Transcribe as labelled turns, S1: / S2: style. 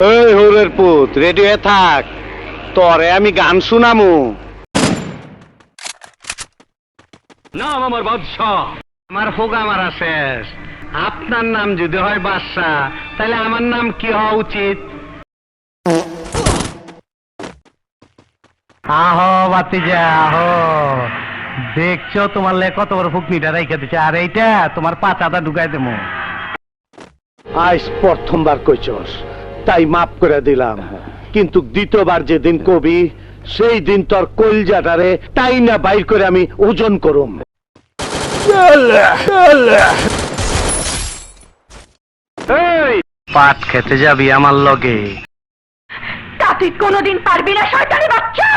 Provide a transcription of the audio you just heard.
S1: এই হরের পুত রেডি হয়ে থাক। তরে আমি গান শুনামু। নাম আমার বাদশাহ। আমার হোগা মারা শেষ। আপনার নাম যদি হয় বাদশাহ তাহলে আমার নাম কি হওয়া উচিত? আহো বাতিজা আহো। দেখছ তোমার লে কত বড় ফুকনিটা রেখে দিচ্ছে আর এইটা তোমার পাতাটা ঢুকাই দেবো। আজ প্রথমবার কইছস। তাই মাফ করে দিলাম। কিন্তু দ্বিতীয়বার যেদিন কবি সেই দিন তোর কলজাটারে তাই না বাইর করে আমি ওজন করুম। এই, পাট খেতে যাবি আমার লগে।
S2: তা তুই কোনোদিন পারবি না শয়তানি বাচ্চা!